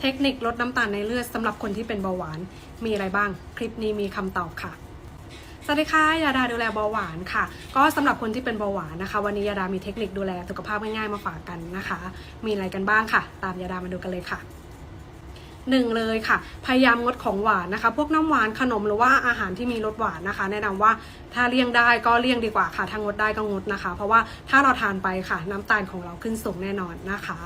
เทคนิคลดน้ำตาลในเลือดสำหรับคนที่เป็นเบาหวานมีอะไรบ้าง คลิปนี้มีคำตอบค่ะสวัสดีค่ะยาดาดูแลเบาหวานค่ะ ก็สำหรับคนที่เป็นเบาหวานนะคะ วันนี้ยาดามีเทคนิคดูแลสุขภาพง่ายๆมาฝากกันนะคะ มีอะไรกันบ้างค่ะ ตามยาดามาดูกันเลยค่ะ หนึ่งเลยค่ะ พยายามงดของหวานนะคะ พวกน้ำหวานขนมหรือว่าอาหารที่มีรสหวานนะคะ แนะนำว่าถ้าเลี่ยงได้ก็เลี่ยงดีกว่าค่ะถ้างดได้ก็งดนะคะ เพราะว่าถ้าเราทานไปค่ะ น้ำตาลของเราขึ้นสูงแน่นอนนะคะ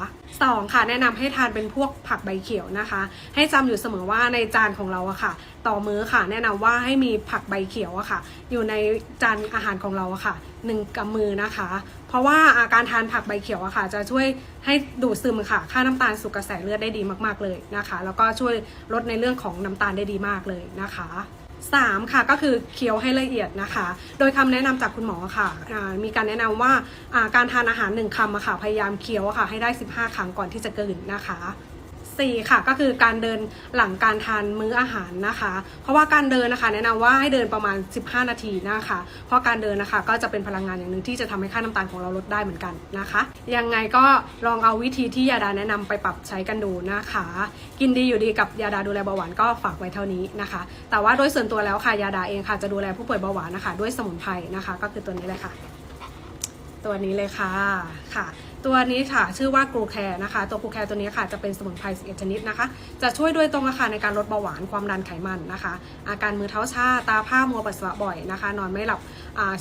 สองค่ะ แนะนำให้ทานเป็นพวกผักใบเขียวนะคะ ให้จำอยู่เสมอว่าในจานของเราอะค่ะ ต่อมื้อค่ะ แนะนำว่าให้มีผักใบเขียวอะค่ะ อยู่ในจานอาหารของเราอะค่ะหนึ่งกำมือนะคะ เพราะว่าอาการทานผักใบเขียวอะค่ะ จะช่วยให้ดูดซึมค่ะ ค่าน้ำตาลสู่กระแสเลือดได้ดีมาก ๆเลยนะคะแล้วก็ช่วยลดในเรื่องของน้ำตาลได้ดีมากเลยนะคะ 3 ค่ะก็คือเคี้ยวให้ละเอียดนะคะ โดยคำแนะนำจากคุณหมอค่ะมีการแนะนำว่าว่าการทานอาหารหนึ่งคำะค่ะพยายามเคี้ยวค่ะให้ได้ 15 ครั้งก่อนที่จะกลืนนะคะ 4ค่ะก็คือการเดินหลังการทานมื้ออาหารนะคะ เพราะว่าการเดินนะคะ แนะนำว่าให้เดินประมาณ 15 นาทีนะคะ เพราะการเดินนะคะก็จะเป็นพลังงานอย่างหนึ่งที่จะทำให้ค่าน้ำตาลของเราลดได้เหมือนกันนะคะ ยังไงก็ลองเอาวิธีที่ยาดาแนะนำไปปรับใช้กันดูนะคะ กินดีอยู่ดีกับยาดาดูแลเบาหวานก็ฝากไว้เท่านี้นะคะ แต่ว่าโดยส่วนตัวแล้วค่ะยาดาเองค่ะจะดูแลผู้ป่วยเบาหวานนะคะ ด้วยสมุนไพรนะคะ ก็คือตัวนี้เลยค่ะ ตัวนี้เลยค่ะค่ะ ตัวนี้ค่ะชื่อว่ากรูแคร์นะคะ ตัวกรูแคร์ตัวนี้ค่ะจะเป็นสมุนไพร11ชนิดนะคะ จะช่วยโดยตรงนะคะในการลดเบาหวานความดันไขมันนะคะ อาการมือเท้าชาตาผ้ามัวปัสสาวะบ่อยนะคะ นอนไม่หลับ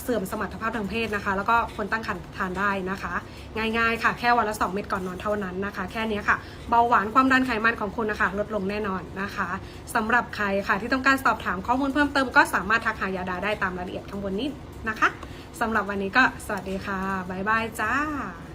เสื่อมสมรรถภาพทางเพศนะคะ แล้วก็คนตั้งครรภ์ทานได้นะคะ ง่ายๆค่ะ แค่วันละ 2 เม็ดก่อนนอนเท่านั้นนะคะ แค่นี้ค่ะ เบาหวานความดันไขมันของคุณนะคะ ลดลงแน่นอนนะคะสำหรับใครค่ะที่ต้องการสอบถามข้อมูลเพิ่มเติมก็สามารถทักหายาดาได้ตามรายละเอียดข้างบนนี้นะคะสำหรับวันนี้ก็สวัสดีค่ะบ๊ายบายจ้า